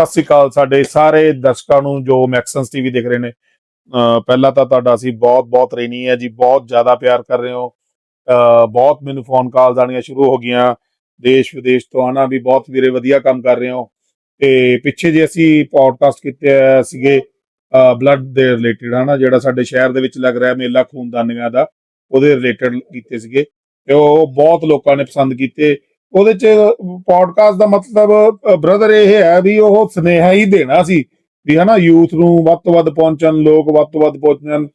ਸਤਿ ਸ੍ਰੀ ਅਕਾਲ ਸਾਡੇ ਸਾਰੇ ਦਰਸ਼ਕਾਂ ਨੂੰ ਜੋ ਮੈਕਸਨਸ ਟੀਵੀ ਦੇਖ ਰਹੇ ਨੇ। ਪਹਿਲਾਂ ਤਾਂ ਤੁਹਾਡਾ ਅਸੀਂ ਬਹੁਤ ਬਹੁਤ ਰੇਨੀ ਹੈ ਜੀ, ਬਹੁਤ ਜ਼ਿਆਦਾ ਪਿਆਰ ਕਰ ਰਹੇ ਹੋ। ਬਹੁਤ ਮੈਨੂੰ ਫੋਨ ਕਾਲਸ ਆਣੀਆਂ ਸ਼ੁਰੂ ਹੋ ਗਈਆਂ। ਦੇਸ਼ ਵਿਦੇਸ਼ ਤੋਂ ਆਣਾ ਵੀ ਬਹੁਤ ਵੀਰੇ ਵਧੀਆ ਕੰਮ ਕਰ ਰਹੇ ਹੋ। ਤੇ ਪਿੱਛੇ ਜੇ ਅਸੀਂ ਪੋਡਕਾਸਟ ਕੀਤੇ ਸੀਗੇ ਬਲੱਡ ਦੇ ਰਿਲੇਟਡ ਹਨਾ, ਜਿਹੜਾ ਸਾਡੇ ਸ਼ਹਿਰ ਦੇ ਵਿੱਚ ਲੱਗ ਰਿਹਾ ਮੇਲਾ ਖੂਨਦਾਨੀਆਂ ਦਾ, ਉਹਦੇ ਰਿਲੇਟਡ ਕੀਤੇ ਸੀਗੇ। ਤੇ ਉਹ ਬਹੁਤ ਲੋਕਾਂ ਨੇ ਪਸੰਦ ਕੀਤੇ। ਉਹਦੇ ਚ ਪੋਡਕਾਸਟ ਦਾ ਮਤਲਬ ਬ੍ਰਦਰ ਇਹ ਹੈ ਵੀ ਉਹ ਸੁਨੇਹਾ ਹੀ ਦੇਣਾ ਸੀ ਵੀ ਹਨਾ ਯੂਥ ਨੂੰ ਵੱਧ ਤੋਂ ਵੱਧ ਪਹੁੰਚਣ, ਲੋਕ ਵੱਧ ਤੋਂ ਵੱਧ ਪਹੁੰਚਣ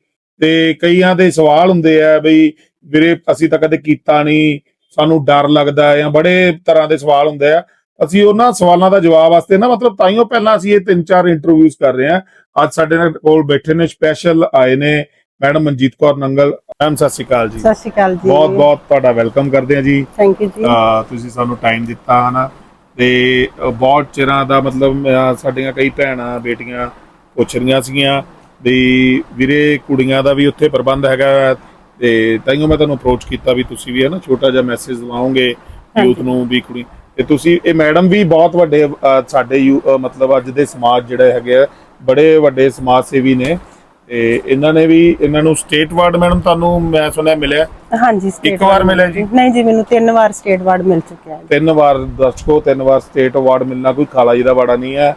ਤੇ ਕਈਆਂ ਦੇ ਸਵਾਲ ਹੁੰਦੇ ਆ ਬਈ ਵੀਰੇ ਅਸੀਂ ਤਾਂ ਕਦੇ ਕੀਤਾ ਨਹੀਂ ਸਾਨੂੰ ਡਰ ਲੱਗਦਾ ਜਾਂ ਬੜੇ ਤਰ੍ਹਾਂ ਦੇ ਸਵਾਲ ਹੁੰਦੇ ਆ। ਅਸੀਂ ਉਹਨਾਂ ਸਵਾਲਾਂ ਦਾ ਜਵਾਬ ਵਾਸਤੇ ਨਾ, ਮਤਲਬ ਤਾਈਓ ਪਹਿਲਾਂ ਅਸੀਂ ਇਹ ਤਿੰਨ ਚਾਰ ਇੰਟਰਵਿਊਜ਼ ਕਰ ਰਹੇ ਹਾਂ। ਅੱਜ ਸਾਡੇ ਨਾਲ ਕੋਲ ਬੈਠੇ ਨੇ ਸਪੈਸ਼ਲ ਆਏ ਨੇ ਮੈਡਮ ਮਨਜੀਤ ਕੌਰ ਨੰਗਲ ਮੈਮ ਸਤਿ ਸ਼੍ਰੀ ਅਕਾਲ ਜੀ। ਸਤਿ ਸ਼੍ਰੀ ਅਕਾਲ ਜੀ। ਬਹੁਤ ਬਹੁਤ ਤੁਹਾਡਾ ਵੈਲਕਮ ਕਰਦੇ ਹਾਂ ਜੀ। ਥੈਂਕ ਯੂ ਜੀ। ਤੁਸੀਂ ਸਾਨੂੰ ਟਾਈਮ ਦਿੱਤਾ ਹਨਾ? ਤੇ ਬਹੁਤ ਚਿਰਾਂ ਦਾ ਮਤਲਬ ਸਾਡੀਆਂ ਕਈ ਭੈਣਾਂ ਬੇਟੀਆਂ ਪੁੱਛ ਰਹੀਆਂ ਸੀਗੀਆਂ ਵੀ ਵੀਰੇ ਕੁੜੀਆਂ ਦਾ ਵੀ ਉੱਥੇ ਪ੍ਰਬੰਧ ਹੈਗਾ ਤੇ ਤਾਈਓ ਮੈਂ ਤੁਹਾਨੂੰ ਅਪਰੋਚ ਕੀਤਾ ਵੀ ਤੁਸੀਂ ਵੀ ਹੈ ਨਾ ਛੋਟਾ ਜਿਹਾ ਮੈਸੇਜ ਦਵਾਓਗੇ ਯੂਥ ਨੂੰ ਵੀ ਕੁੜੀ। ਤੇ ਤੁਸੀਂ ਇਹ ਮੈਡਮ ਵੀ ਬਹੁਤ ਵੱਡੇ ਸਾਡੇ ਮਤਲਬ ਅੱਜ ਦੇ ਸਮਾਜ ਜਿਹੜੇ ਹੈਗੇ ਆ ਬੜੇ ਵੱਡੇ ਸਮਾਜ ਸੇਵੀ ਨੇ। ਤੇ ਇਹਨਾਂ ਨੇ ਵੀ ਇਹਨਾਂ ਨੂੰ ਸਟੇਟ ਵਾਰਡ ਮੈਡਮ ਤੁਹਾਨੂੰ ਮੈਂ ਸੁਣਿਆ ਮਿਲਿਆ? ਹਾਂਜੀ ਇੱਕ ਵਾਰ ਮਿਲਿਆ ਜੀ? ਨਹੀਂ ਜੀ ਮੈਨੂੰ ਤਿੰਨ ਵਾਰ ਸਟੇਟ ਅਵਾਰਡ ਮਿਲ ਚੁੱਕਿਆ ਹੈ ਤਿੰਨ ਵਾਰ ਦਰਸ਼ਕੋ ਤਿੰਨ ਵਾਰ ਸਟੇਟ ਅਵਾਰਡ ਮਿਲਣਾ ਕੋਈ ਖਾਲਾ ਜੀ ਦਾ ਬੜਾ ਨਹੀਂ ਹੈ।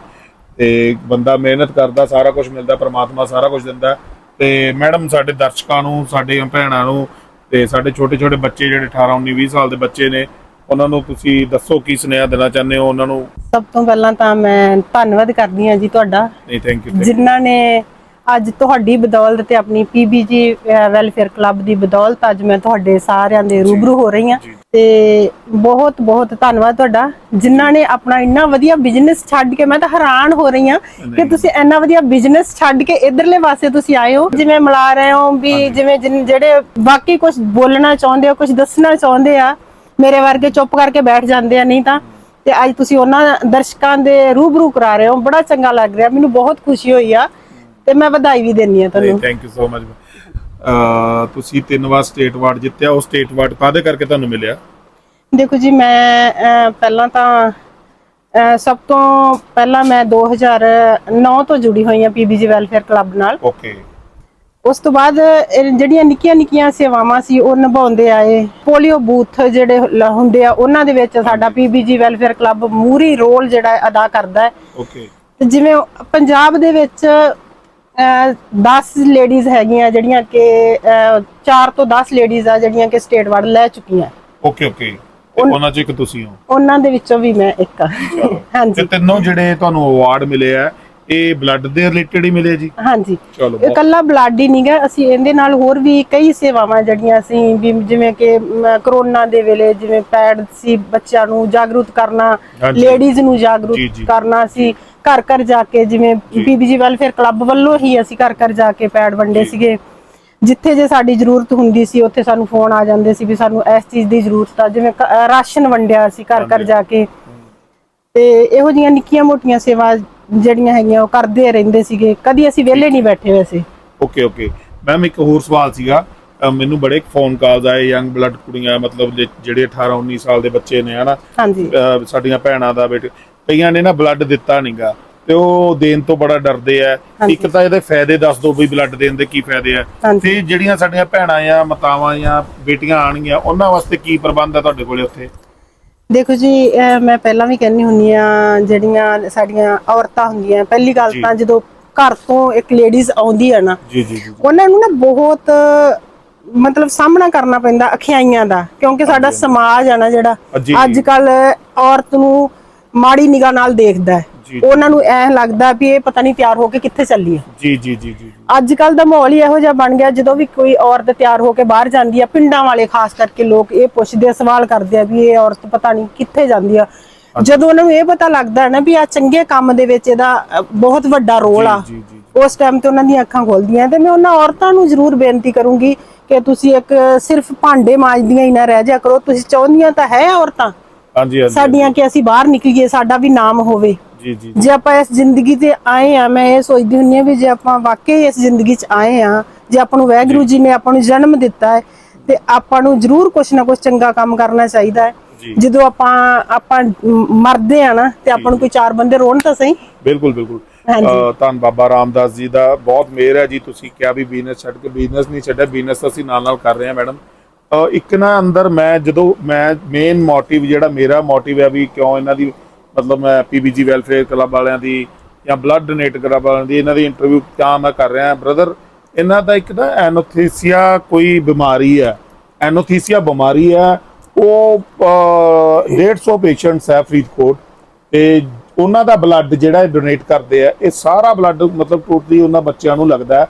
ਤੇ ਬੰਦਾ ਮਿਹਨਤ ਕਰਦਾ ਸਾਰਾ ਕੁਝ ਮਿਲਦਾ ਪ੍ਰਮਾਤਮਾ ਸਾਰਾ ਕੁਝ ਦਿੰਦਾ। ਤੇ ਮੈਡਮ ਸਾਡੇ ਦਰਸ਼ਕਾਂ ਨੂੰ ਸਾਡੇ ਭੈਣਾਂ ਨੂੰ ਤੇ ਸਾਡੇ ਛੋਟੇ ਛੋਟੇ ਬੱਚੇ ਜਿਹੜੇ 18 19 20 ਸਾਲ ਦੇ ਬੱਚੇ ਨੇ ਉਹਨਾਂ ਨੂੰ ਤੁਸੀਂ ਦੱਸੋ ਕੀ ਸੁਨੇਹਾ ਦੇਣਾ ਚਾਹੁੰਦੇ ਹੋ? ਉਹਨਾਂ ਨੂੰ ਸਭ ਤੋਂ ਪਹਿਲਾਂ ਤਾਂ ਮੈਂ ਧੰਨਵਾਦ ਕਰਦੀ ਹਾਂ ਜੀ ਤੁਹਾਡਾ। ਨਹੀਂ ਥੈਂਕ ਯੂ ਜਿਨ੍ਹਾਂ ਨੇ ਅੱਜ ਤੁਹਾਡੀ ਬਦੌਲਤ ਤੇ ਆਪਣੀ ਪੀਬੀਜੀ ਵੈਲਫੇਅਰ ਕਲੱਬ ਦੀ ਬਦੌਲਤ ਅੱਜ ਮੈਂ ਤੁਹਾਡੇ ਸਾਰਿਆਂ ਦੇ ਰੂਬਰੂ ਹੋ ਰਹੀ ਹਾਂ। ਤੇ ਬਹੁਤ ਬਹੁਤ ਧੰਨਵਾਦ ਤੁਹਾਡਾ। ਜਿਨ੍ਹਾਂ ਨੇ ਆਪਣਾ ਇੰਨਾ ਵਧੀਆ ਬਿਜ਼ਨਸ ਛੱਡ ਕੇ ਮੈਂ ਤਾਂ ਹੈਰਾਨ ਹੋ ਰਹੀ ਹਾਂ ਕਿ। ਤੁਸੀਂ ਇੰਨਾ ਵਧੀਆ ਬਿਜ਼ਨਸ ਛੱਡ ਕੇ ਇਧਰਲੇ ਪਾਸੇ ਤੁਸੀਂ ਆਏ ਹੋ। ਜਿਵੇਂ ਮਿਲਾ ਰਹੇ ਹੋ ਵੀ ਜਿਵੇਂ ਜਿਹੜੇ ਬਾਕੀ ਕੁਝ ਬੋਲਣਾ ਚਾਹੁੰਦੇ ਹੋ ਕੁਝ ਦੱਸਣਾ ਚਾਹੁੰਦੇ ਆ ਮੇਰੇ ਵਰਗੇ ਚੁੱਪ ਕਰਕੇ ਬੈਠ ਜਾਂਦੇ ਆ ਨਹੀਂ ਤਾਂ। ਤੇ ਅੱਜ ਤੁਸੀਂ ਉਹਨਾਂ ਦਰਸ਼ਕਾਂ ਦੇ ਰੂਬਰੂ ਕਰਾ ਰਹੇ ਹੋ। ਬੜਾ ਚੰਗਾ ਲੱਗ ਰਿਹਾ। ਮੈਨੂੰ ਬਹੁਤ ਖੁਸ਼ੀ ਹੋਈ ਆ ਤੇ ਮੈਂ ਵਧਾਈ ਵੀ ਦਿੰਨੀ ਆ ਤੁਹਾਨੂੰ। ਥੈਂਕ ਯੂ ਸੋ ਮਚ ਅ ਤੁਸੀਂ ਤਿੰਨ ਵਾਰ ਸਟੇਟ ਅਵਾਰਡ ਜਿੱਤਿਆ ਉਹ ਸਟੇਟ ਅਵਾਰਡ ਕਾਦੇ ਕਰਕੇ ਤੁਹਾਨੂੰ ਮਿਲਿਆ? ਦੇਖੋ ਜੀ ਮੈਂ ਅਹ, ਪਹਿਲਾਂ ਤਾਂ ਅਹ, ਸਭ ਤੋਂ ਪਹਿਲਾਂ ਮੈਂ 2009 ਤੋਂ ਜੁੜੀ ਹੋਈ ਹਾਂ ਪੀਬੀਜੀ ਵੈਲਫੇਅਰ ਕਲੱਬ ਨਾਲ। ਓਕੇ ਉਸ ਤੋਂ ਬਾਅਦ ਇਹ ਜਿਹੜੀਆਂ ਨਿੱਕੀਆਂ ਨਿੱਕੀਆਂ ਸੇਵਾਵਾਂ ਸੀ ਉਹ ਨਿਭਾਉਂਦੇ ਆਏ। ਪੋਲੀਓ ਬੂਥ ਜਿਹੜੇ ਲ- ਹੁੰਦੇ ਆ ਉਹਨਾਂ ਦੇ ਵਿੱਚ ਸਾਡਾ ਪੀਬੀਜੀ ਵੈਲਫੇਅਰ ਕਲੱਬ ਮੂਰੀ ਰੋਲ ਜਿਹੜਾ ਹੈ ਅਦਾ ਕਰਦਾ ਹੈ। ਓਕੇ ਤੇ ਜਿਵੇਂ ਪੰਜਾਬ ਦੇ ਵਿੱਚ 10 ਲੇਡੀਜ਼ ਹੈਗੀਆਂ ਜਿਹੜੀਆਂ ਕਿ 4 ਤੋਂ 10 ਲੇਡੀਜ਼ ਆ ਜਿਹੜੀਆਂ ਕਿ ਸਟੇਟ ਵਾਰਡ ਲੈ ਚੁੱਕੀਆਂ। ਓਕੇ ਓਕੇ ਉਹਨਾਂ ਚ ਇੱਕ ਤੁਸੀਂ ਹੋ? ਉਹਨਾਂ ਦੇ ਵਿੱਚੋਂ ਵੀ ਮੈਂ ਇੱਕ ਆ। ਤੇ ਹਾਂਜੀ। ਤਿੰਨੋਂ ਜਿਹੜੇ ਤੁਹਾਨੂੰ ਅਵਾਰਡ ਮਿਲੇ ਆ ਇਹ ਬਲੱਡ ਦੇ ਰਿਲੇਟਡ ਹੀ ਮਿਲੇ ਜੀ? ਹਾਂਜੀ। ਚਲੋ ਇਕੱਲਾ ਬਲੱਡ ਹੀ ਨਹੀਂਗਾ ਅਸੀਂ ਇਹਦੇ ਨਾਲ ਹੋਰ ਵੀ ਕਈ ਸੇਵਾਵਾਂ ਜਿਹੜੀਆਂ ਅਸੀਂ ਵੀ ਜਿਵੇਂ ਕਿ ਕਰੋਨਾ ਦੇ ਵੇਲੇ ਜਿਵੇਂ ਪੈਡ ਸੀ ਬੱਚਿਆਂ ਨੂੰ ਜਾਗਰੂਕ ਕਰਨਾ। ਲੇਡੀਜ਼ ਨੂੰ ਜਾਗਰੂਕ। ਕਰਨਾ ਸੀ। ਘਰ ਘਰ ਜਾ ਕੇ ਜਿਵੇਂ ਪੀਬੀਜੀ ਵੈਲਫੇਅਰ ਕਲੱਬ ਵੱਲੋਂ ਹੀ ਅਸੀਂ ਘਰ ਘਰ ਜਾ ਕੇ ਪੈਡ ਵੰਡੇ। ਸੀਗੇ। ਜਿੱਥੇ ਜੇ ਸਾਡੀ ਜ਼ਰੂਰਤ ਹੁੰਦੀ ਸੀ ਉੱਥੇ ਸਾਨੂੰ ਫੋਨ ਆ ਜਾਂਦੇ ਸੀ ਵੀ ਸਾਨੂੰ ਇਸ ਚੀਜ਼ ਦੀ ਜ਼ਰੂਰਤ ਆ ਜਿਵੇਂ ਰਾਸ਼ਨ ਵੰਡਿਆ ਸੀ ਘਰ ਘਰ। ਜਾ ਕੇ। ਤੇ ਇਹੋ ਜੀਆਂ ਨਿੱਕੀਆਂ ਮੋਟੀਆਂ ਸੇਵਾ ਜਿਹੜੀਆਂ ਹੈਗੀਆਂ ਉਹ ਕਰਦੇ ਰਹਿੰਦੇ ਸੀਗੇ। ਕਦੀ ਅਸੀਂ ਵਿਹਲੇ ਨਹੀਂ ਬੈਠੇ ਹੋਏ ਸੀ ਓਕੇ ਓਕੇ। ਮੈਮ ਇੱਕ ਹੋਰ ਸਵਾਲ ਸੀਗਾ। ਮੈਨੂੰ ਬੜੇ ਫੋਨ ਕਾਲਸ ਆਏ ਯੰਗ ਬਲੱਡ ਕੁੜੀਆਂ ਮਤਲਬ ਜਿਹੜੇ 18 19 ਸਾਲ ਦੇ ਬੱਚੇ ਨੇ ਹਨਾ? ਹਾਂਜੀ। ਸਾਡੀਆਂ ਭੈਣਾਂ ਦਾ ਬੇਟੇ ਕਈਆਂ ਨੇ ਨਾ ਬਲੱਡ ਦਿੱਤਾ ਨਹੀਂਗਾ ਤੇ ਉਹ ਦੇਣ ਤੋਂ ਬੜਾ ਡਰਦੇ ਆ। ਇੱਕ ਤਾਂ ਇਹਦੇ ਫਾਇਦੇ ਦੱਸ ਦਿਓ ਵੀ ਬਲੱਡ ਦੇਣ ਦੇ ਕੀ ਫਾਇਦੇ ਆ ਤੇ ਜਿਹੜੀਆਂ ਸਾਡੀਆਂ ਭੈਣਾਂ ਆ ਮਾਤਾਵਾਂ ਜਾਂ ਬੇਟੀਆਂ ਆਣਗੀਆਂ ਉਹਨਾਂ ਵਾਸਤੇ ਕੀ ਪ੍ਰਬੰਧ ਆ ਤੁਹਾਡੇ ਕੋਲੇ ਉੱਥੇ ਦੇਖੋ ਜੀ ਮੈਂ ਪਹਿਲਾਂ ਵੀ ਕਹਿੰਦੀ ਹੁੰਨੀ ਆ ਜਿਹੜੀਆਂ ਸਾਡੀਆਂ ਔਰਤਾਂ ਹੁੰਦੀਆਂ ਪਹਿਲੀ ਗੱਲ। ਤਾਂ ਜਦੋਂ ਘਰ ਤੋਂ ਇੱਕ ਲੇਡੀਜ਼ ਆਉਂਦੀ ਹੈ ਨਾ ਜੀ ਜੀ ਜੀ ਉਹਨਾਂ ਨੂੰ ਨਾ ਬਹੁਤ ਮਤਲਬ ਸਾਹਮਣਾ ਕਰਨਾ ਪੈਂਦਾ ਅਖਿਆਈਆਂ ਦਾ ਕਿਉਂਕਿ ਸਾਡਾ। ਸਮਾਜ ਆ ਨਾ ਜਿਹੜਾ ਅੱਜ। ਕੱਲ ਔਰਤ ਨੂੰ ਮਾੜੀ ਨਿਗਾਹ ਨਾਲ ਦੇਖਦਾ ਹੈ। ਉਹਨਾਂ ਨੂੰ ਐ ਲੱਗਦਾ ਵੀ ਇਹ ਪਤਾ ਨਹੀਂ ਤਿਆਰ ਹੋ ਕੇ ਕਿੱਥੇ ਚੱਲੀ ਹੈ। ਜੀ ਜੀ ਜੀ ਜੀ ਅੱਜ ਕੱਲ ਦਾ ਮਾਹੌਲ ਹੀ ਇਹੋ ਜਿਹਾ ਬਣ ਗਿਆ ਜਦੋਂ ਵੀ ਕੋਈ ਔਰਤ ਤਿਆਰ ਹੋ ਕੇ ਬਾਹਰ ਜਾਂਦੀ ਆ ਪਿੰਡਾਂ ਵਾਲੇ ਖਾਸ ਕਰਕੇ ਲੋਕ ਇਹ ਪੁੱਛਦੇ ਸਵਾਲ ਕਰਦੇ ਆ ਵੀ ਇਹ ਔਰਤ ਪਤਾ ਨਹੀਂ ਕਿੱਥੇ ਜਾਂਦੀ ਆ। ਜਦੋਂ ਉਹਨਾਂ ਨੂੰ ਇਹ ਪਤਾ ਲੱਗਦਾ ਹੈ ਨਾ ਵੀ ਆ ਚੰਗੇ ਕੰਮ ਦੇ ਵਿੱਚ ਇਹਦਾ ਬਹੁਤ ਵੱਡਾ ਰੋਲ ਆ। ਉਸ ਟਾਈਮ ਤੇ ਉਹਨਾਂ ਦੀਆਂ ਅੱਖਾਂ ਖੁੱਲਦੀਆਂ ਤੇ ਮੈਂ ਉਹਨਾਂ ਔਰਤਾਂ ਨੂੰ ਜ਼ਰੂਰ ਬੇਨਤੀ ਕਰੂੰਗੀ ਕਿ ਤੁਸੀਂ ਇੱਕ ਸਿਰਫ ਭਾਂਡੇ ਮਾਂਜਦੀਆਂ ਹੀ ਨਾ ਰਹਿ ਜਾ ਕਰੋ। ਤੁਸੀਂ ਚਾਹੁੰਦੀਆਂ ਤਾਂ ਹੈ ਔਰਤਾਂ। ਹਾਂਜੀ ਹਾਂਜੀ ਸਾਡੀਆਂ ਕਿ ਅਸੀਂ ਬਾਹਰ ਨਿਕਲੀਏ ਸਾਡਾ ਵੀ ਨਾਮ ਹੋਵੇ। ਜੀ ਜੀ ਜੇ। ਆਪਾਂ ਇਸ ਜ਼ਿੰਦਗੀ ਤੇ ਆਏ ਆ ਮੈਂ ਇਹ ਸੋਚਦੀ ਹੁੰਨੀ ਆ ਵੀ ਜੇ ਆਪਾਂ ਵਾਕਈ ਇਸ ਜ਼ਿੰਦਗੀ 'ਚ ਆਏ ਆ ਜੇ ਆਪਾਂ ਨੂੰ ਵਾਹਿਗੁਰੂ ਜੀ। ਨੇ ਆਪਾਂ ਨੂੰ ਜਨਮ ਦਿੱਤਾ ਹੈ ਤੇ ਆਪਾਂ ਨੂੰ ਜ਼ਰੂਰ ਕੁਛ ਨਾ ਕੁਛ ਚੰਗਾ ਕੰਮ ਕਰਨਾ ਚਾਹੀਦਾ ਹੈ। ਜਦੋਂ ਆਪਾਂ ਆਪਾਂ ਮਰਦੇ ਆ ਨਾ ਤੇ ਆਪਾਂ ਨੂੰ ਕੋਈ ਚਾਰ ਬੰਦੇ ਰੋਣ ਤਾਂ ਸਹੀ? ਬਿਲਕੁਲ ਬਿਲਕੁਲ। ਧੰਨ ਬਾਬਾ ਰਾਮਦਾਸ ਜੀ ਦਾ ਬਹੁਤ ਮਿਹਰ ਹੈ ਜੀ ਤੁਸੀਂ ਕਿਹਾ ਵੀ ਬਿਜ਼ਨਸ ਛੱਡ ਕੇ ਬਿਜ਼ਨਸ ਨਹੀਂ ਛੱਡਿਆ ਬਿਜ਼ਨਸ ਅਸੀਂ ਨਾਲ ਨਾਲ ਕਰ ਰਹੇ ਹਾਂ ਮੈਡਮ ਇੱਕ ਨਾ ਅੰਦਰ ਮੈਂ ਜਦੋਂ ਮੈਂ ਮੇਨ ਮੋਟਿਵ ਜਿਹੜਾ ਮੇਰਾ ਮੋਟਿਵ ਹੈ ਵੀ ਕਿਉਂ ਇਹਨਾਂ ਦੀ ਮਤਲਬ ਮੈਂ ਪੀਬੀਜੀ ਵੈਲਫੇਅਰ ਕਲੱਬ ਵਾਲਿਆਂ ਦੀ ਜਾਂ ਬਲੱਡ ਡੋਨੇਟ ਕਲੱਬ ਵਾਲਿਆਂ ਦੀ ਇਹਨਾਂ ਦੀ ਇੰਟਰਵਿਊ ਤਾਂ ਮੈਂ ਕਰ ਰਿਹਾ ਬ੍ਰਦਰ ਇਹਨਾਂ ਦਾ ਇੱਕ ਨਾ ਐਨੋਥੀਸੀਆ ਕੋਈ ਬਿਮਾਰੀ ਹੈ ਐਨੋਥੀਸੀਆ ਬਿਮਾਰੀ ਹੈ ਉਹ ਅਹ, 150 ਪੇਸ਼ੈਂਟਸ ਹੈ ਫਰੀਦਕੋਟ ਤੇ ਉਹਨਾਂ ਦਾ ਬਲੱਡ ਜਿਹੜਾ ਡੋਨੇਟ ਕਰਦੇ ਆ ਇਹ ਸਾਰਾ ਬਲੱਡ ਮਤਲਬ ਟੋਟਲੀ ਉਹਨਾਂ ਬੱਚਿਆਂ ਨੂੰ ਲੱਗਦਾ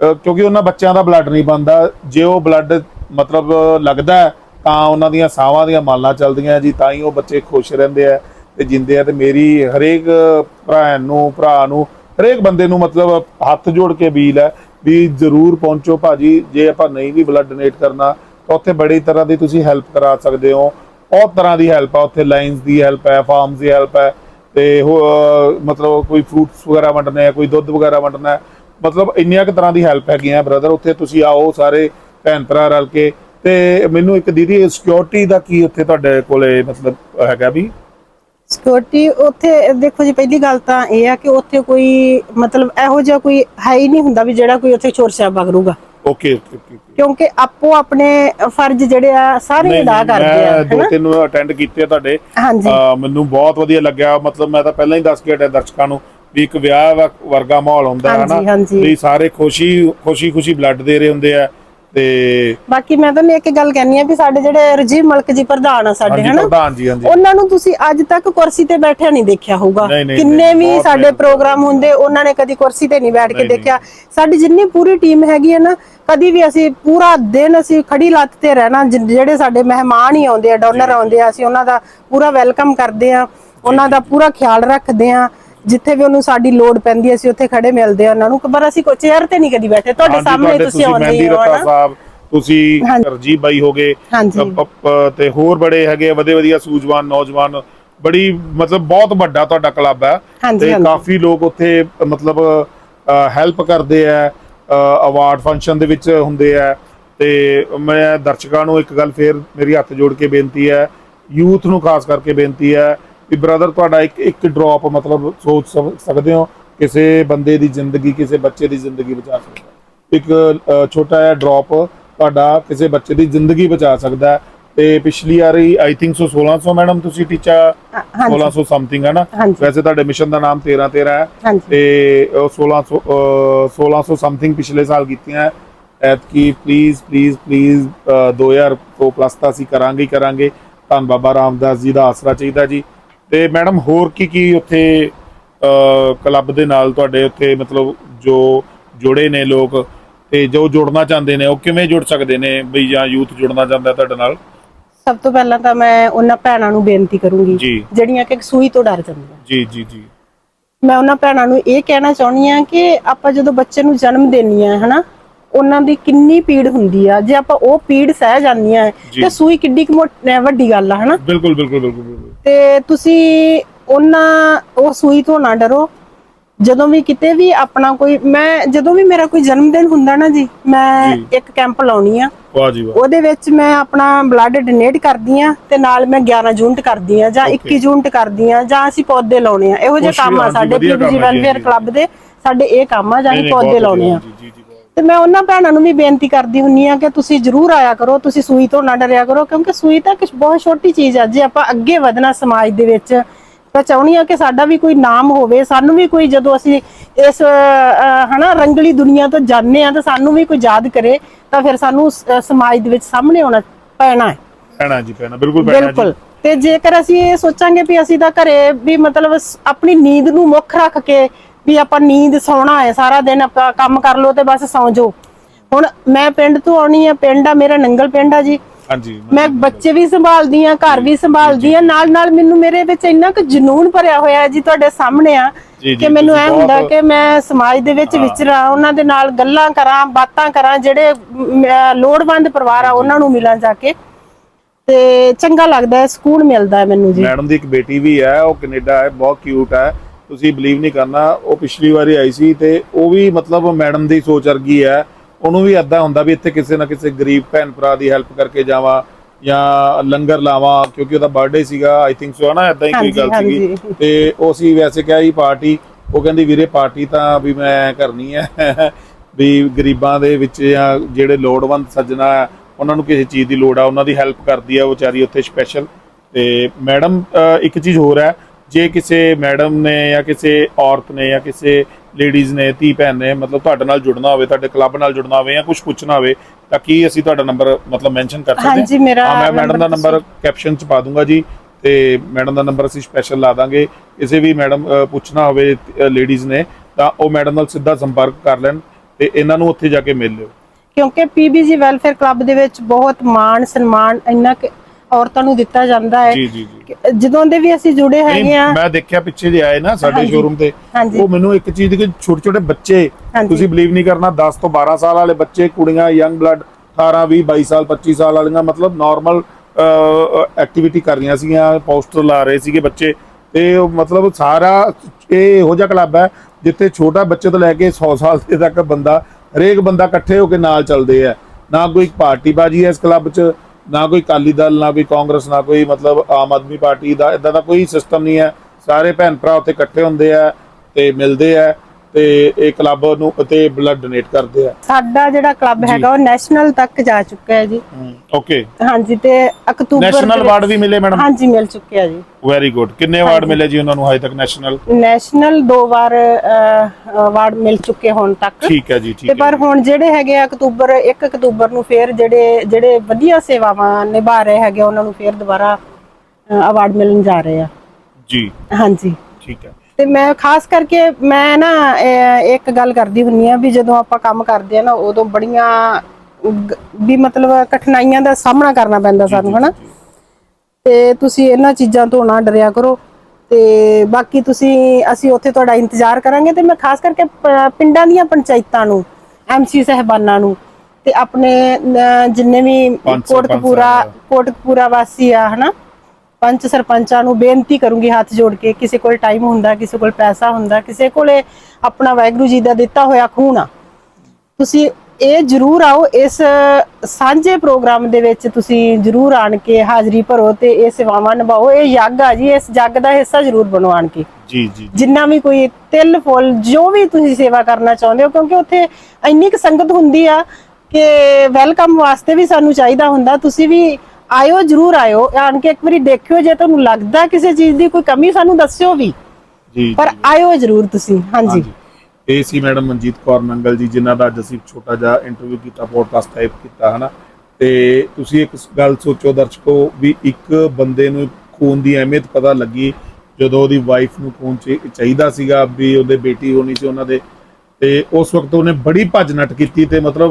ਕਿਉਂਕਿ ਉਹਨਾਂ ਬੱਚਿਆਂ ਦਾ ਬਲੱਡ ਨਹੀਂ ਬਣਦਾ ਜੇ ਉਹ ਬਲੱਡ ਮਤਲਬ ਲੱਗਦਾ ਤਾਂ ਉਹਨਾਂ ਦੀਆਂ ਸਾਹਾਂ ਦੀਆਂ ਮਾਲਾਂ ਚੱਲਦੀਆਂ ਜੀ, ਤਾਂ ਹੀ ਉਹ ਬੱਚੇ ਖੁਸ਼ ਰਹਿੰਦੇ ਆ ਤੇ ਜਿੰਦੇ ਆ ਤੇ ਮੇਰੀ ਹਰੇਕ ਭਰਾ ਨੂੰ ਭਰਾ ਨੂੰ, ਹਰੇਕ ਬੰਦੇ ਨੂੰ ਮਤਲਬ ਹੱਥ ਜੋੜ ਕੇ ਅਪੀਲ ਹੈ ਵੀ ਜ਼ਰੂਰ ਪਹੁੰਚੋ ਭਾਜੀ, ਜੇ ਆਪਾਂ ਨਹੀਂ ਵੀ ਬਲੱਡ ਡੋਨੇਟ ਕਰਨਾ, ਤਾਂ ਉੱਥੇ ਬੜੀ ਤਰ੍ਹਾਂ ਦੀ ਤੁਸੀਂ ਹੈਲਪ ਕਰਾ ਸਕਦੇ ਹੋ। ਬਹੁਤ ਤਰ੍ਹਾਂ ਦੀ ਹੈਲਪ ਆ, ਉੱਥੇ ਲਾਈਨਸ ਦੀ ਹੈਲਪ ਹੈ ਫਾਰਮਸ ਦੀ ਹੈਲਪ ਹੈ, ਤੇ ਹੋ- ਮਤਲਬ ਕੋਈ ਫਰੂਟਸ ਵਗੈਰਾ ਵੰਡਣੇ ਆ, ਕੋਈ ਦੁੱਧ ਵਗੈਰਾ ਵੰਡਣਾ ਮਤਲਬ ਇੰਨੀਆਂ ਕੁ ਤਰ੍ਹਾਂ ਦੀ ਹੈਲਪ ਹੈਗੀਆਂ ਬ੍ਰਦਰ ਉੱਥੇ ਤੁਸੀਂ ਆਓ ਸਾਰੇ ਭੈਣ ਭਰਾ ਰਲ ਕੇ ਤੇ ਮੈਨੂੰ ਇੱਕ ਦੀਦੀ ਸਿਕਿਉਰਿਟੀ ਦਾ ਕੀ ਉੱਥੇ ਤੁਹਾਡੇ ਕੋਲੇ ਮਤਲਬ ਹੈਗਾ ਵੀ? ਸਿਕਿਉਰਿਟੀ ਉੱਥੇ ਦੇਖੋ ਜੀ ਪਹਿਲੀ ਗੱਲ ਤਾਂ ਇਹ ਆ ਕਿ ਉੱਥੇ ਕੋਈ ਮਤਲਬ ਇਹੋ ਜਿਹਾ ਕੋਈ ਹੈ ਹੀ ਨਹੀਂ ਹੁੰਦਾ ਵੀ ਜਿਹੜਾ ਕੋਈ ਉੱਥੇ ਚੋਰ ਸਿਆਪਾ ਕਰੂਗਾ। ਓਕੇ ਕਿਉਂਕਿ ਆਪੋ ਆਪਣੇ ਫਰਜ਼ ਜਿਹੜੇ ਆ ਸਾਰੇ ਅਦਾ ਕਰਦੇ ਆ ਦੋ ਤਿੰਨ ਅਟੈਂਡ ਕੀਤੇ ਆ ਤੁਹਾਡੇ। ਮੈਨੂੰ ਬਹੁਤ ਵਧੀਆ ਲੱਗਿਆ। ਮਤਲਬ ਮੈਂ ਤਾਂ ਪਹਿਲਾਂ ਹੀ ਦੱਸ ਕੇ ਹਟਿਆ ਦਰਸ਼ਕਾਂ ਨੂੰ ਵੀ ਇੱਕ ਵਿਆਹ ਵਰਗਾ ਮਾਹੌਲ ਹੁੰਦਾ ਹੈ ਨਾ। ਵੀ ਸਾਰੇ ਖੁਸ਼ੀ ਖੁਸ਼ੀ ਖੁਸ਼ੀ ਬਲੱਡ ਦੇ ਰਹੇ ਹੁੰਦੇ ਆ। ਤੇ ਬਾਕੀ ਮੈਂ ਤੁਹਾਨੂੰ ਇੱਕ ਗੱਲ ਕਹਿਣੀ ਆ ਵੀ ਸਾਡੇ ਜਿਹੜੇ ਰਜੀਵ ਮਲਕ ਜੀ ਪ੍ਰਧਾਨ ਆ ਸਾਡੇ ਹਾਂਜੀ ਹਨਾ? ਪ੍ਰਧਾਨ ਜੀ ਹਾਂਜੀ। ਉਹਨਾਂ ਨੂੰ ਤੁਸੀਂ ਅੱਜ ਤੱਕ ਕੁਰਸੀ ਤੇ ਬੈਠਿਆ ਨਹੀਂ ਦੇਖਿਆ ਹੋਊਗਾ। ਨਹੀਂ, ਨਹੀਂ, ਕਿੰਨੇ ਨਹੀਂ, ਵੀ ਬਹੁਤ ਸਾਡੇ ਪ੍ਰੋਗਰਾਮ ਹੁੰਦੇ ਉਹਨਾਂ ਨੇ ਕਦੀ ਕੁਰਸੀ ਤੇ ਨਹੀਂ ਬੈਠ ਕੇ ਨਹੀਂ, ਨਹੀਂ। ਦੇਖਿਆ। ਸਾਡੀ ਜਿੰਨੀ ਪੂਰੀ ਟੀਮ ਹੈਗੀ ਹੈ ਨਾ ਕਦੀ ਵੀ ਅਸੀਂ ਪੂਰਾ ਦਿਨ ਅਸੀਂ ਖੜੀ ਲੱਤ ਤੇ ਰਹਿਣਾ ਜਿ- ਜਿਹੜੇ ਸਾਡੇ ਮਹਿਮਾਨ ਹੀ ਆਉਂਦੇ ਆ ਡੋਨਰ ਆਉਂਦੇ ਆ ਅਸੀਂ ਉਹਨਾਂ ਦਾ ਪੂਰਾ ਵੈਲਕਮ ਕਰਦੇ ਆ ਉਹਨਾਂ ਦਾ ਪੂਰਾ ਖਿਆਲ ਰੱਖਦੇ ਆ। ਜਿੱਥੇ ਵੀ ਉਹਨੂੰ ਸਾਡੀ ਲੋੜ ਪੈਂਦੀ ਹੈ, ਅਸੀਂ ਉੱਥੇ ਖੜੇ ਮਿਲਦੇ ਆ ਉਹਨਾਂ ਨੂੰ। ਪਰ ਅਸੀਂ ਕੋਈ ਚੇਅਰ ਤੇ ਨਹੀਂ ਕਦੀ ਬੈਠੇ। ਤੁਹਾਡੇ ਸਾਹਮਣੇ ਤੁਸੀਂ ਆਉਂਦੇ ਹੀ ਹਨਾ? ਸਾਹਿਬ ਤੁਸੀਂ। ਰਜੀਬ ਬਾਈ ਹੋਗੇ ਤੇ ਹੋਰ ਬੜੇ ਹੈਗੇ ਵਧੇ ਵਧੀਆ ਸੂਝਵਾਨ ਨੌਜਵਾਨ ਬੜੀ ਮਤਲਬ ਬਹੁਤ ਵੱਡਾ ਤੁਹਾਡਾ ਕਲੱਬ ਹੈ। ਤੇ। ਕਾਫੀ ਲੋਕ ਉੱਥੇ ਮਤਲਬ ਹੈਲਪ ਕਰਦੇ ਆ ਅਵਾਰਡ ਫੰਕਸ਼ਨ ਦੇ ਵਿੱਚ ਹੁੰਦੇ ਆ ਤੇ ਮੈਂ ਦਰਸ਼ਕਾਂ ਨੂੰ ਇੱਕ ਗੱਲ ਫੇਰ ਮੇਰੀ ਹੱਥ ਜੋੜ ਕੇ ਬੇਨਤੀ ਹੈ ਯੂਥ ਨੂੰ ਖਾਸ ਕਰਕੇ ਬੇਨਤੀ ਹੈ ਵੀ ਬ੍ਰਦਰ ਤੁਹਾਡਾ ਇੱਕ ਇੱਕ ਡ੍ਰੌਪ ਮਤਲਬ ਸੋਚ ਸਕ- ਸਕਦੇ ਹੋ ਕਿਸੇ ਬੰਦੇ ਦੀ ਜ਼ਿੰਦਗੀ ਕਿਸੇ ਬੱਚੇ ਦੀ ਜ਼ਿੰਦਗੀ ਬਚਾ ਸਕਦਾ। ਇੱਕ ਛੋਟਾ ਜਿਹਾ ਡ੍ਰੌਪ ਤੁਹਾਡਾ ਕਿਸੇ ਬੱਚੇ ਦੀ ਜ਼ਿੰਦਗੀ ਬਚਾ ਸਕਦਾ ਹੈ। ਤੇ ਪਿਛਲੀ ਵਾਰੀ ਆਈ ਥਿੰਕ ਸੋ 1600 ਮੈਡਮ ਤੁਸੀਂ ਟੀਚਾ ਹਾਂ- ਹਾਂਜੀ। 1600 ਸਮਥਿੰਗ ਹੈ ਨਾ। ਵੈਸੇ ਤੁਹਾਡੇ ਮਿਸ਼ਨ ਦਾ ਨਾਮ 13 13 ਹੈ। ਤੇ ਉਹ 1600 ਅਹ 1600 ਸਮਥਿੰਗ ਪਿਛਲੇ ਸਾਲ ਕੀਤੀਆਂ ਐਤਕੀ ਪਲੀਜ਼ ਪਲੀਜ਼ ਪਲੀਜ਼ 2000 ਤੋਂ ਪਲੱਸ ਤਾਂ ਅਸੀਂ ਕਰਾਂਗੇ ਕਰਾਂਗੇ। ਧੰਨ ਬਾਬਾ ਰਾਮਦਾਸ ਜੀ ਦਾ ਆਸਰਾ ਚਾਹੀਦਾ ਜੀ। ਤੇ ਮੈਡਮ ਹੋਰ ਕੀ ਕੀ ਉੱਥੇ ਕਲੱਬ ਦੇ ਨਾਲ ਤੁਹਾਡੇ ਉੱਥੇ ਮਤਲਬ ਜੋ ਜੁੜੇ ਨੇ ਲੋਕ ਤੇ ਜੋ ਜੁੜਨਾ ਚਾਹੁੰਦੇ ਨੇ ਉਹ ਕਿਵੇਂ ਜੁੜ ਸਕਦੇ ਨੇ ਬਈ ਜਾਂ ਯੂਥ ਜੁੜਨਾ ਚਾਹੁੰਦਾ ਤੁਹਾਡੇ ਨਾਲ? ਸਭ ਤੋਂ ਪਹਿਲਾਂ ਤਾਂ ਮੈਂ ਉਹਨਾਂ ਭੈਣਾਂ ਨੂੰ ਬੇਨਤੀ ਕਰੂੰਗੀ। ਜਿਹੜੀਆਂ ਕਿ ਸੂਈ ਤੋਂ ਡਰ ਜਾਂਦੀਆਂ। ਜੀ ਜੀ ਜੀ। ਮੈਂ ਉਹਨਾਂ ਭੈਣਾਂ ਨੂੰ ਇਹ ਕਹਿਣਾ ਚਾਹੁੰਦੀ ਆ ਕਿ ਆਪਾਂ ਜਦੋਂ ਬੱਚੇ ਨੂੰ ਜਨਮ ਦਿੰਨੀ ਆ ਹਨਾ ਉਹਨਾਂ ਦੀ ਕਿੰਨੀ ਪੀੜ ਹੁੰਦੀ ਆ ਜੇ ਆਪਾਂ ਉਹ ਪੀੜ ਸਹਿ ਜਾਂਦੀਆਂ। ਤੇ ਸੂਈ ਕਿੱਡੀ ਕੁ ਵੱਡੀ ਗੱਲ ਆ ਹਨਾ ਬਿਲਕੁਲ ਬਿਲਕੁਲ ਬਿਲਕੁਲ ਤੇ ਤੁਸੀਂ ਉਹਨਾਂ ਉਹ ਸੂਈ ਤੋਂ ਨਾ ਡਰੋ ਜਦੋਂ ਵੀ ਕਿਤੇ ਵੀ ਆਪਣਾ ਕੋਈ ਮੈਂ ਜਦੋਂ ਵੀ ਮੇਰਾ ਕੋਈ ਜਨਮ ਦਿਨ ਹੁੰਦਾ ਨਾ ਜੀ ਮੈਂ। ਇੱਕ ਕੈਂਪ ਲਾਉਣੀ ਆ ਵਾਹ ਜੀ ਵਾਹ ਉਹਦੇ ਵਿੱਚ ਮੈਂ ਆਪਣਾ ਬਲੱਡ ਡੋਨੇਟ ਕਰਦੀ ਆ ਤੇ ਨਾਲ ਮੈਂ 11 ਯੂਨਿਟ ਕਰਦੀ ਆ ਜਾਂ Okay. 21 ਯੂਨਿਟ ਕਰਦੀ ਆ ਜਾਂ ਅਸੀਂ ਪੌਦੇ ਲਾਉਣੇ ਆ ਇਹੋ ਜਿਹੇ ਕੰਮ ਆ ਸਾਡੇ ਵਧੀਆ ਪੀਬੀਜੀ ਕੰਮ ਹੈ ਜੀ, ਵੈਲਫੇਅਰ। ਕਲੱਬ ਦੇ ਸਾਡੇ ਇਹ ਕੰਮ ਆ ਜਾਂ ਪੌਦੇ ਲਾਉਣੇ ਆ ਜੀ ਜੀ। ਤੇ ਮੈਂ ਉਹਨਾਂ ਭੈਣਾਂ ਨੂੰ ਵੀ ਬੇਨਤੀ ਕਰਦੀ ਹੁੰਨੀ ਆ ਕਿ ਤੁਸੀਂ ਜਰੂਰ ਆਇਆ ਕਰੋ ਤੁਸੀਂ ਸੂਈ ਤੋਂ ਨਾ ਡਰਿਆ ਕਰੋ ਕਿਉਂਕਿ ਸੂਈ ਤਾਂ ਕੁਝ ਬਹੁਤ ਛੋਟੀ ਚੀਜ਼ ਆ ਜੇ ਆਪਾਂ ਅੱਗੇ ਵਧਣਾ ਸਮਾਜ ਦੇ ਵਿੱਚ ਤਾਂ ਚਾਹੁੰਦੀ ਆ ਕਿ ਸਾਡਾ ਵੀ ਕੋਈ ਨਾਮ ਹੋਵੇ ਸਾਨੂੰ ਵੀ ਕੋਈ ਜਦੋਂ ਅਸੀਂ ਇਸ ਹਨਾ ਰੰਗਲੀ ਦੁਨੀਆ ਤੋਂ ਜਾਣਦੇ ਆ ਤਾਂ ਸਾਨੂੰ ਵੀ ਕੋਈ ਯਾਦ ਕਰੇ ਤਾਂ ਫਿਰ ਸਾਨੂੰ ਸਮਾਜ ਦੇ ਵਿੱਚ ਸਾਹਮਣੇ ਆਉਣਾ ਪੈਣਾ ਹੈ। ਪੈਣਾ ਜੀ ਪੈਣਾ ਬਿਲਕੁਲ ਪੈਣਾ ਜੀ। ਬਿਲਕੁਲ। ਤੇ ਜੇਕਰ ਅਸੀਂ ਇਹ ਸੋਚਾਂਗੇ ਵੀ ਅਸੀਂ ਤਾਂ ਘਰੇ ਵੀ ਮਤਲਬ ਆਪਣੀ ਨੀਂਦ ਨੂੰ ਮੁੱਖ ਰੱਖ ਕੇ ਵੀ ਆਪਾਂ ਨੀਂਦ ਸੌਣਾ ਹੈ ਸਾਰਾ ਦਿਨ ਆਪਾਂ ਕੰਮ ਕਰ ਲਓ ਤੇ ਬਸ ਸੌਂ ਜਾਓ। ਹੁਣ ਮੈਂ ਪਿੰਡ ਤੋਂ ਆਉਣੀ ਆ ਪਿੰਡ ਆ ਮੇਰਾ ਨੰਗਲ ਪਿੰਡ ਆ ਜੀ। ਹਾਂਜੀ ਮੈਂ ਬੱਚੇ ਵੀ ਸੰਭਾਲਦੀ ਆ ਘਰ ਵੀ ਸੰਭਾਲਦੀ ਆ ਨਾਲ ਨਾਲ ਮੈਨੂੰ ਮੇਰੇ ਵਿੱਚ ਇੰਨਾ ਕੁ ਜਨੂਨ ਭਰਿਆ ਹੋਇਆ ਹੈ ਜੀ ਤੁਹਾਡੇ ਸਾਹਮਣੇ ਆ ਕਿ ਮੈਨੂੰ ਐ ਹੁੰਦਾ ਕਿ ਮੈਂ ਸਮਾਜ ਦੇ ਵਿੱਚ ਵਿਚਰਾਂ ਉਹਨਾਂ ਦੇ ਨਾਲ ਗੱਲਾਂ ਕਰਾਂ ਬਾਤਾਂ ਕਰਾਂ ਜਿਹੜੇ ਲੋੜਵੰਦ ਪਰਿਵਾਰ ਆ ਉਹਨਾਂ ਨੂੰ ਮਿਲਾਂ ਜਾ ਕੇ। ਤੇ ਚੰਗਾ ਲੱਗਦਾ ਹੈ ਸਕੂਨ ਮਿਲਦਾ ਹੈ ਮੈਨੂੰ ਜੀ। ਮੈਡਮ ਦੀ ਇੱਕ ਬੇਟੀ ਵੀ ਹੈ ਉਹ ਕੈਨੇਡਾ ਹੈ ਬਹੁਤ ਕਿਊਟ ਹੈ। ਤੁਸੀਂ ਬਲੀਵ ਨਹੀਂ ਕਰਨਾ ਉਹ ਪਿਛਲੀ ਵਾਰੀ ਆਈ ਸੀ ਤੇ ਉਹ ਵੀ ਮਤਲਬ ਮੈਡਮ ਦੀ ਸੋਚ ਵਰਗੀ ਹੈ। ਉਹਨੂੰ ਵੀ ਐਦਾਂ ਹੁੰਦਾ ਵੀ ਇੱਥੇ ਕਿਸੇ ਨਾ ਕਿਸੇ ਗਰੀਬ ਭੈਣ ਭਰਾ ਦੀ ਹੈਲਪ ਕਰਕੇ ਜਾਵਾਂ ਜਾਂ ਲੰਗਰ ਲਾਵਾਂ ਕਿਉਂਕਿ ਉਹਦਾ ਬਰਥਡੇ ਸੀਗਾ ਆਈ ਥਿੰਕ ਸੋ ਹਨਾ? ਇਦਾਂ ਹੀ ਕੋਈ ਗੱਲ ਸੀਗੀ। ਤੇ ਉਹ ਸੀ ਵੈਸੇ ਕਿਹਾ ਜੀ ਪਾਰਟੀ ਉਹ ਕਹਿੰਦੀ ਵੀਰੇ ਪਾਰਟੀ ਤਾਂ ਵੀ ਮੈਂ ਕਰਨੀ ਹੈ। ਵੀ ਗਰੀਬਾਂ ਦੇ ਵਿੱਚ ਜਾਂ ਜਿਹੜੇ ਲੋੜਵੰਦ ਸੱਜਣਾ ਉਹਨਾਂ ਨੂੰ ਕਿਸੇ ਚੀਜ਼ ਦੀ ਲੋੜ ਆ ਉਹਨਾਂ ਦੀ ਹੈਲਪ ਕਰਦੀ ਆ ਵਿਚਾਰੀ ਉੱਥੇ ਸਪੈਸ਼ਲ ਤੇ ਮੈਡਮ ਇੱਕ ਚੀਜ਼ ਹੋਰ ਹੈ ਜੇ ਕਿਸੇ ਮੈਡਮ ਨੇ ਜਾਂ ਕਿਸੇ ਔਰਤ ਨੇ ਜਾਂ ਕਿਸੇ ਲੇਡੀਜ਼ ਨੇ ਧੀ ਭੈਣ ਨੇ ਮਤਲਬ ਤੁਹਾਡੇ ਨਾਲ ਜੁੜਨਾ ਹੋਵੇ ਤੁਹਾਡੇ ਕਲੱਬ ਨਾਲ ਜੁੜਨਾ ਹੋਵੇ ਜਾਂ ਕੁਝ ਪੁੱਛਣਾ ਹੋਵੇ ਤਾਂ ਕੀ ਅਸੀਂ ਤੁਹਾਡਾ ਨੰਬਰ ਮਤਲਬ ਮੈਂਸ਼ਨ ਕਰ ਸਕਦੇ ਹਾਂਜੀ, ਮੇਰਾ ਹਾਂ ਮੈਂ ਮੈਡਮ ਦਾ ਨੰਬਰ ਕੈਪਸ਼ਨ ਚ ਪਾ ਦੂੰਗਾ ਜੀ ਤੇ ਮੈਡਮ ਦਾ ਨੰਬਰ ਅਸੀਂ ਸਪੈਸ਼ਲ ਲਾ ਦਾਂਗੇ। ਕਿਸੇ ਵੀ ਮੈਡਮ ਪੁੱਛਣਾ ਹੋਵੇ ਲੇਡੀਜ਼ ਨੇ ਤਾਂ ਉਹ ਮੈਡਮ ਨਾਲ ਸਿੱਧਾ ਸੰਪਰਕ ਕਰ ਲੈਣ ਤੇ ਇਹਨਾਂ ਨੂੰ ਉੱਥੇ ਜਾ ਕੇ ਮਿਲ ਲਿਓ। ਕਿਉਂਕਿ ਪੀਬੀਜੀ ਵੈਲਫੇਅਰ ਕਲੱਬ ਦੇ ਵਿੱਚ ਬਹੁਤ ਮਾਣ ਸਨਮਾਨ ਇੰਨਾ ਕੁ ਔਰਤਾਂ ਨੂੰ ਦਿੱਤਾ ਜਾਂਦਾ ਹੈ ਜੀ ਜੀ ਜੀ ਕਿ ਜਦੋਂ ਦੇ ਵੀ ਅਸੀਂ ਜੁੜੇ ਹੈਗੇ ਆ ਮੈਂ ਦੇਖਿਆ ਪਿੱਛੇ ਜੇ ਆਏ ਨਾ ਸਾਡੇ। ਸ਼ੋਰੂਮ ਤੇ। ਉਹ ਮੈਨੂੰ ਇੱਕ ਚੀਜ਼ ਕਿ ਛੋਟੇ ਛੋਟੇ ਬੱਚੇ। ਤੁਸੀਂ ਬਲੀਵ ਨਹੀਂ ਕਰਨਾ 10 ਤੋਂ 12 ਸਾਲ ਵਾਲੇ ਬੱਚੇ ਕੁੜੀਆਂ ਯੰਗ ਬਲੱਡ 18 20 22 ਸਾਲ 25 ਸਾਲ ਵਾਲੀਆਂ ਮਤਲਬ ਨਾਰਮਲ ਐਕਟੀਵਿਟੀ ਕਰ ਰਹੀਆਂ ਸੀਗੀਆਂ ਪੋਸਟਰ ਲਾ ਰਹੇ ਸੀਗੇ ਬੱਚੇ ਤੇ ਉਹ ਮਤਲਬ ਸਾਰਾ ਇਹ ਇਹੋ ਜਿਹਾ ਕਲੱਬ ਹੈ ਜਿੱਥੇ ਛੋਟਾ ਬੱਚੇ ਤੋਂ ਲੈ ਕੇ 100 ਸਾਲ ਦੇ ਤੱਕ ਬੰਦਾ ਹਰੇਕ ਬੰਦਾ ਇਕੱਠੇ ਹੋ ਕੇ ਨਾਲ ਚੱਲਦੇ ਆ ਨਾ ਕੋਈ ਪਾਰਟੀ ਬਾਜੀ ਹੈ ਇਸ ਕਲੱਬ 'ਚ ਨਾ ਕੋਈ ਕਾਲੀ ਦਲ, ਨਾ ਕੋਈ ਕਾਂਗਰਸ, ਨਾ ਕੋਈ ਮਤਲਬ ਆਮ ਆਦਮੀ ਪਾਰਟੀ ਦਾ ਇਦਾਂ ਦਾ ਕੋਈ ਸਿਸਟਮ ਨਹੀਂ ਹੈ। ਸਾਰੇ ਭੈਣ ਭਰਾ ਉੱਥੇ ਇਕੱਠੇ ਹੁੰਦੇ ਆ ਤੇ ਮਿਲਦੇ ਆ। ਤੇ ਇਹ ਕਲੱਬ ਨੂੰ ਤੇ ਬਲੱਡ ਡੋਨੇਟ ਕਰਦੇ ਆ। ਸਾਡਾ ਜਿਹੜਾ ਕਲੱਬ ਹੈਗਾ ਉਹ ਨੈਸ਼ਨਲ ਤੱਕ ਜਾ ਚੁੱਕਾ ਹੈ ਜੀ। ਓਕੇ। ਹਾਂਜੀ ਤੇ ਅਕਤੂਬਰ ਨੈਸ਼ਨਲ ਅਵਾਰਡ ਵੀ ਮਿਲੇ ਮੈਡਮ? ਹਾਂਜੀ ਮਿਲ ਚੁੱਕਿਆ ਜੀ। ਵੈਰੀ ਗੁੱਡ ਕਿੰਨੇ ਅਵਾਰਡ ਮਿਲੇ ਜੀ ਉਹਨਾਂ ਨੂੰ ਹਜੇ ਤੱਕ ਨੈਸ਼ਨਲ? ਨੈਸ਼ਨਲ ਦੋ ਵਾਰ ਅਵਾਰਡ ਮਿਲ ਚੁੱਕੇ ਹੁਣ ਤੱਕ। ਠੀਕ ਹੈ ਜੀ ਠੀਕ ਤੇ ਹੈ ਪਰ ਹੁਣ ਜਿਹੜੇ ਹੈਗੇ ਅਕਤੂਬਰ 1 ਅਕਤੂਬਰ ਨੂੰ ਫੇਰ ਜਿਹੜੇ ਜਿਹੜੇ ਵਧੀਆ ਸੇਵਾਵਾਂ ਨਿਭਾ ਰਹੇ ਹੈਗੇ ਉਹਨਾਂ ਨੂੰ ਫੇਰ ਦੁਬਾਰਾ ਅਵਾਰਡ ਮਿਲਣ ਜਾ ਰਹੇ ਆ। ਜੀ। ਹਾਂਜੀ। ਠੀਕ ਹੈ। ਤੇ ਮੈਂ ਖਾਸ ਕਰਕੇ ਮੈਂ ਨਾ ਇੱਕ ਗੱਲ ਕਰਦੀ ਹੁੰਨੀ ਆ ਵੀ ਜਦੋਂ ਆਪਾਂ ਕੰਮ ਕਰਦੇ ਆ ਨਾ ਉਦੋਂ ਬੜੀਆਂ ਵੀ ਮਤਲਬ ਕਠਿਨਾਈਆਂ ਦਾ ਸਾਹਮਣਾ ਕਰਨਾ ਪੈਂਦਾ ਸਾਨੂੰ ਹਨਾ? ਤੇ ਤੁਸੀਂ ਇਹਨਾਂ ਚੀਜ਼ਾਂ ਤੋਂ ਨਾ ਡਰਿਆ ਕਰੋ ਤੇ ਬਾਕੀ ਤੁਸੀਂ ਅਸੀਂ ਉੱਥੇ ਤੁਹਾਡਾ ਇੰਤਜ਼ਾਰ ਕਰਾਂਗੇ ਤੇ ਮੈਂ ਖਾਸ ਕਰਕੇ ਪਿੰਡਾਂ ਦੀਆਂ ਪੰਚਾਇਤਾਂ ਨੂੰ ਐਮਸੀ ਸਹਿਬਾਨਾਂ ਨੂੰ ਤੇ ਆਪਣੇ ਜਿੰਨੇ ਵੀ ਕੋਟਕਪੂਰਾ। ਕੋਟਕਪੂਰਾ ਵਾਸੀ ਆ ਹਨਾ? ਪੰਚ ਸਰਪੰਚਾਂ ਨੂੰ ਬੇਨਤੀ ਕਰੂੰਗੀ ਹੱਥ ਜੋੜ ਕੇ ਕਿਸੇ ਕੋਲ ਟਾਈਮ ਹੁੰਦਾ ਕਿਸੇ ਕੋਲ ਪੈਸਾ ਹੁੰਦਾ ਕਿਸੇ ਕੋਲੇ ਆਪਣਾ ਵਾਹਿਗੁਰੂ ਜੀ ਦਾ ਦਿੱਤਾ ਹੋਇਆ ਖੂਨ ਆ। ਤੁਸੀਂ ਇਹ ਜਰੂਰ ਆਓ ਇਸ ਸਾਂਝੇ ਪ੍ਰੋਗਰਾਮ ਦੇ ਵਿੱਚ ਤੁਸੀਂ ਜਰੂਰ ਆਣ ਕੇ ਹਾਜ਼ਰੀ ਭਰੋ ਤੇ ਇਹ ਸੇਵਾਵਾਂ ਨਿਭਾਓ। ਇਹ ਯੱਗ ਆ ਜੀ ਇਸ ਜੱਗ ਦਾ ਹਿੱਸਾ ਜਰੂਰ ਬਣੋ ਆਣ ਕੇ। ਜੀ ਜੀ। ਜਿੰਨਾ ਵੀ ਕੋਈ ਤਿਲ ਫੁੱਲ ਜੋ ਵੀ ਤੁਸੀਂ ਸੇਵਾ ਕਰਨਾ ਚਾਹੁੰਦੇ ਹੋ ਕਿਉਂਕਿ ਉੱਥੇ ਇੰਨੀ ਕੁ ਸੰਗਤ ਹੁੰਦੀ ਆ ਕਿ ਵੈਲਕਮ ਵਾਸਤੇ ਵੀ ਸਾਨੂੰ ਚਾਹੀਦਾ ਹੁੰਦਾ। ਤੁਸੀਂ ਵੀ ਆਇਓ ਜਰੂਰ ਆਇਓ। ਆਣ ਕੇ ਇੱਕ ਵਾਰੀ ਦੇਖਿਓ ਜੇ ਤੁਹਾਨੂੰ ਲੱਗਦਾ ਕਿਸੇ ਚੀਜ਼ ਦੀ ਕੋਈ ਕਮੀ ਸਾਨੂੰ ਦੱਸਿਓ ਵੀ। ਜੀ ਪਰ। ਆਇਓ ਜਰੂਰ ਤੁਸੀਂ। ਹਾਂਜੀ। ਇਹ ਸੀ ਮੈਡਮ ਮਨਜੀਤ ਕੌਰ ਨੰਗਲ ਜੀ ਜਿਨ੍ਹਾਂ ਦਾ ਅੱਜ ਅਸੀਂ ਛੋਟਾ ਜਿਹਾ ਇੰਟਰਵਿਊ ਕੀਤਾ ਪੋਡਕਾਸਟ ਟਾਈਪ ਕੀਤਾ ਹਨਾ? ਤੇ ਤੁਸੀਂ ਇੱਕ ਗੱਲ ਸੋਚੋ ਦਰਸ਼ਕੋ ਵੀ ਇੱਕ ਬੰਦੇ ਨੂੰ ਖੂਨ ਦੀ ਅਹਿਮੀਅਤ ਪਤਾ ਲੱਗੀ ਜਦੋਂ ਉਹਦੀ ਵਾਈਫ ਨੂੰ ਖੂਨ ਚਾਹੀਦਾ ਸੀਗਾ ਵੀ ਉਹਦੇ ਬੇਟੀ ਹੋਣੀ ਸੀ ਉਹਨਾਂ ਦੇ। ਤੇ ਉਸ ਵਕਤ ਉਹਨੇ ਬੜੀ ਭੱਜ ਨੱਟ ਕੀਤੀ ਤੇ ਮਤਲਬ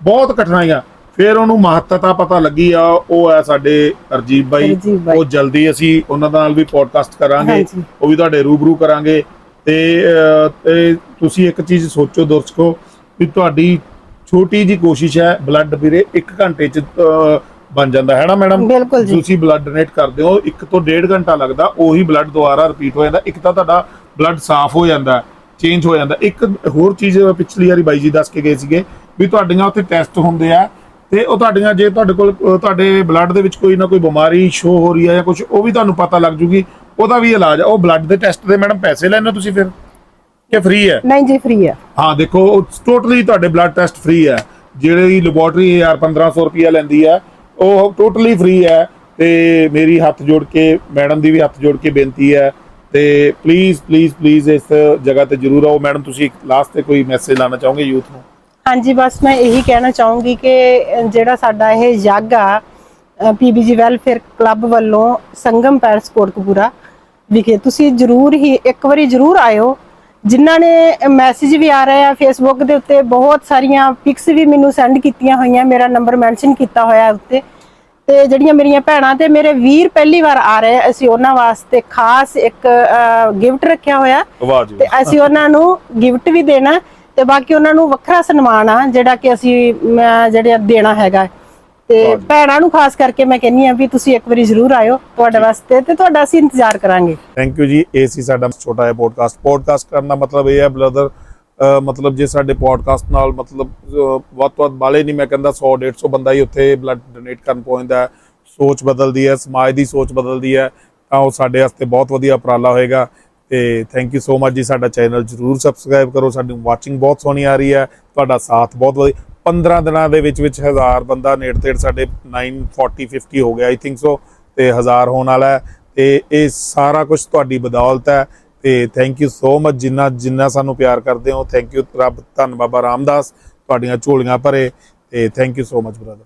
ਬਹੁਤ ਕਠਿਨਾਈਆਂ ਫਿਰ ਉਹਨੂੰ ਮਹੱਤਤਾ ਪਤਾ ਲੱਗੀ ਆ ਉਹ ਹੈ ਸਾਡੇ ਅਰਜੀਤ ਬਾਈ ਅਰਜੀਤ ਬਾਈ। ਉਹ ਜਲਦੀ ਅਸੀਂ ਉਹਨਾਂ ਨਾਲ ਵੀ ਪੋਡਕਾਸਟ ਕਰਾਂਗੇ ਹਾਂਜੀ। ਉਹ ਵੀ ਤੁਹਾਡੇ ਰੂਬਰੂ ਕਰਾਂਗੇ ਤੇ ਅਹ, ਤੇ ਤੁਸੀਂ ਇੱਕ ਚੀਜ਼ ਸੋਚੋ ਦਰਸ਼ਕੋ ਵੀ ਤੁਹਾਡੀ ਛੋਟੀ ਜੀ ਕੋਸ਼ਿਸ਼ ਹੈ ਬਲੱਡ ਵੀਰੇ 1 ਘੰਟੇ ਚ ਅਹ, ਬਣ ਜਾਂਦਾ ਹੈ ਨਾ ਮੈਡਮ ਬਿਲਕੁਲ ਜੀ। ਤੁਸੀਂ ਬਲੱਡ ਡੋਨੇਟ ਕਰਦੇ ਹੋ 1 ਤੋਂ 1.5 ਘੰਟਾ ਲੱਗਦਾ ਉਹੀ ਬਲੱਡ ਦੁਬਾਰਾ ਰਿਪੀਟ ਹੋ ਜਾਂਦਾ ਇੱਕ ਤਾਂ ਤੁਹਾਡਾ ਬਲੱਡ ਸਾਫ਼ ਹੋ ਜਾਂਦਾ ਚੇਂਜ ਹੋ ਜਾਂਦਾ ਇੱਕ ਹੋਰ ਚੀਜ਼ ਪਿਛਲੀ ਵਾਰੀ ਬਾਈ ਜੀ ਦੱਸ ਕੇ ਗਏ ਸੀਗੇ ਵੀ ਤੁਹਾਡੀਆਂ ਉੱਥੇ ਟੈਸਟ ਹੁੰਦੇ ਆ ਤੇ ਉਹ ਤੁਹਾਡੀਆਂ ਜੇ ਤੁਹਾਡੇ ਕੋਲ ਤੁਹਾਡੇ ਬਲੱਡ ਦੇ ਵਿੱਚ ਕੋਈ ਨਾ ਕੋਈ ਬਿਮਾਰੀ ਸ਼ੋ ਹੋ ਰਹੀ ਹੈ ਜਾਂ ਕੁਝ ਉਹ ਵੀ ਤੁਹਾਨੂੰ ਪਤਾ ਲੱਗ ਜੂਗੀ। ਉਹਦਾ ਵੀ ਇਲਾਜ ਆ। ਉਹ ਬਲੱਡ ਦੇ ਟੈਸਟ ਦੇ ਮੈਡਮ ਪੈਸੇ ਲੈਣੇ ਤੁਸੀਂ ਫਿਰ? ਕਿ ਫ੍ਰੀ ਹੈ? ਨਹੀਂ ਜੀ ਫ੍ਰੀ ਆ ਹਾਂ ਦੇਖੋ ਟੋਟਲੀ ਤੁਹਾਡੇ ਬਲੱਡ ਟੈਸਟ ਫ੍ਰੀ ਹੈ। ਜਿਹੜੀ ਲੈਬੋਰਟਰੀ 1000 1500 ਰੁਪਿਆ ਲੈਂਦੀ ਹੈ ਉਹ ਟੋਟਲੀ ਫ੍ਰੀ ਹੈ। ਤੇ ਮੇਰੀ ਹੱਥ ਜੋੜ ਕੇ ਮੈਡਮ ਦੀ ਵੀ ਹੱਥ ਜੋੜ ਕੇ ਬੇਨਤੀ ਹੈ। ਤੇ ਪਲੀਜ਼ ਪਲੀਜ਼ ਪਲੀਜ਼ ਇਸ ਜਗ੍ਹਾ ਤੇ ਜਰੂਰ ਆਓ। ਮੈਡਮ ਤੁਸੀਂ ਲਾਸਟ ਤੇ ਕੋਈ ਮੈਸੇਜ ਲਾਣਾ ਚਾਹੋਗੇ ਯੂਥ ਨੂੰ? ਹਾਂਜੀ ਬਸ ਮੈਂ ਇਹੀ ਕਹਿਣਾ ਚਾਹੂੰਗੀ ਕਿ ਜਿਹੜਾ ਸਾਡਾ ਇਹ ਯੱਗ ਆ ਪੀਬੀਜੀ ਵੈਲਫੇਅਰ ਕਲੱਬ ਵੱਲੋਂ ਸੰਗਮ ਪੈਲਸ ਕੋਟਕਪੂਰਾ ਵਿਖੇ ਤੁਸੀਂ ਜਰੂਰ ਹੀ ਇੱਕ ਵਾਰੀ ਜਰੂਰ ਆਇਓ। ਜਿਨ੍ਹਾਂ ਨੇ ਮੈਸੇਜ ਵੀ ਆ ਰਹੇ ਆ ਫੇਸਬੁੱਕ ਦੇ ਉੱਤੇ ਬਹੁਤ ਸਾਰੀਆਂ ਪਿਕਸ ਵੀ ਮੈਨੂੰ ਸੈਂਡ ਕੀਤੀਆਂ ਹੋਈਆਂ ਮੇਰਾ ਨੰਬਰ ਮੈਂਸ਼ਨ ਕੀਤਾ ਹੋਇਆ ਉੱਤੇ। ਤੇ ਜਿਹੜੀਆਂ ਮੇਰੀਆਂ ਭੈਣਾਂ ਤੇ ਮੇਰੇ ਵੀਰ ਪਹਿਲੀ ਵਾਰ ਆ ਰਹੇ ਅਸੀਂ ਉਹਨਾਂ ਵਾਸਤੇ ਖਾਸ ਇੱਕ ਗਿਫਟ ਰੱਖਿਆ ਹੋਇਆ। ਤੇ ਅਸੀਂ ਉਹਨਾਂ ਨੂੰ ਗਿਫਟ ਵੀ ਦੇਣਾ। ਤੇ ਬਾਕੀ ਉਹਨਾਂ ਨੂੰ ਵੱਖਰਾ ਸਨਮਾਨ ਆ ਜਿਹੜਾ ਕਿ ਅਸੀਂ ਜਿਹੜਾ ਦੇਣਾ ਹੈਗਾ। ਤੇ। ਭੈਣਾਂ ਨੂੰ ਖਾਸ ਕਰਕੇ ਮੈਂ ਕਹਿੰਨੀ ਆ ਵੀ ਤੁਸੀਂ ਇੱਕ ਵਾਰੀ ਜ਼ਰੂਰ ਆਇਓ ਤੁਹਾਡੇ ਵਾਸਤੇ ਤੇ ਤੁਹਾਡਾ ਅਸੀਂ ਇੰਤਜ਼ਾਰ ਕਰਾਂਗੇ। ਥੈਂਕ ਯੂ ਜੀ। ਇਹ ਸੀ ਸਾਡਾ ਛੋਟਾ ਜਿਹਾ ਪੋਡਕਾਸਟ ਪੋਡਕਾਸਟ ਕਰਨ ਦਾ ਮਤਲਬ ਇਹ ਹੈ ਬ੍ਰਦਰ ਮਤਲਬ ਜੇ ਸਾਡੇ ਪੋਡਕਾਸਟ ਨਾਲ ਮਤਲਬ ਵੱਧ ਤੋਂ ਵੱਧ ਬਾਲੇ ਨਹੀਂ ਮੈਂ ਕਹਿੰਦਾ 100 150 ਬੰਦਾ ਹੀ ਉੱਥੇ ਬਲੱਡ ਡੋਨੇਟ ਕਰਨ ਪਹੁੰਚਦਾ ਸੋਚ ਬਦਲਦੀ ਹੈ ਸਮਾਜ ਦੀ ਸੋਚ ਬਦਲਦੀ ਹੈ ਤਾਂ ਉਹ ਸਾਡੇ ਵਾਸਤੇ ਬਹੁਤ ਵਧੀਆ ਉਪਰਾਲਾ ਹੋਏਗਾ। ਤੇ ਥੈਂਕ ਯੂ ਸੋ ਮਚ ਜੀ ਸਾਡਾ ਚੈਨਲ ਜਰੂਰ ਸਬਸਕ੍ਰਾਈਬ ਕਰੋ, ਸਾਡੀ ਵਾਚਿੰਗ ਬਹੁਤ ਸੋਹਣੀ ਆ ਰਹੀ ਹੈ, ਤੁਹਾਡਾ ਸਾਥ ਬਹੁਤ ਵਧੀਆ 15 ਦਿਨਾਂ ਦੇ ਵਿੱਚ ਵਿੱਚ ਹਜ਼ਾਰ ਬੰਦਾ ਨੇੜੇ ਤੇੜ ਸਾਡੇ 940 50 ਹੋ ਗਿਆ ਆਈ ਥਿੰਕ ਸੋ ਤੇ ਹਜ਼ਾਰ ਹੋਣ ਵਾਲਾ ਹੈ, ਤੇ ਇਹ ਸਾਰਾ ਕੁਝ ਤੁਹਾਡੀ ਬਦੌਲਤ ਹੈ, ਤੇ ਥੈਂਕ ਯੂ ਸੋ ਮਚ ਜਿੰਨਾ ਜਿੰਨਾ ਸਾਨੂੰ ਪਿਆਰ ਕਰਦੇ ਹੋ ਥੈਂਕ ਯੂ ਰੱਬ, ਧੰਨ ਬਾਬਾ ਰਾਮਦਾਸ, ਤੁਹਾਡੀਆਂ ਝੋਲੀਆਂ ਭਰੇ, ਤੇ thank you so much brother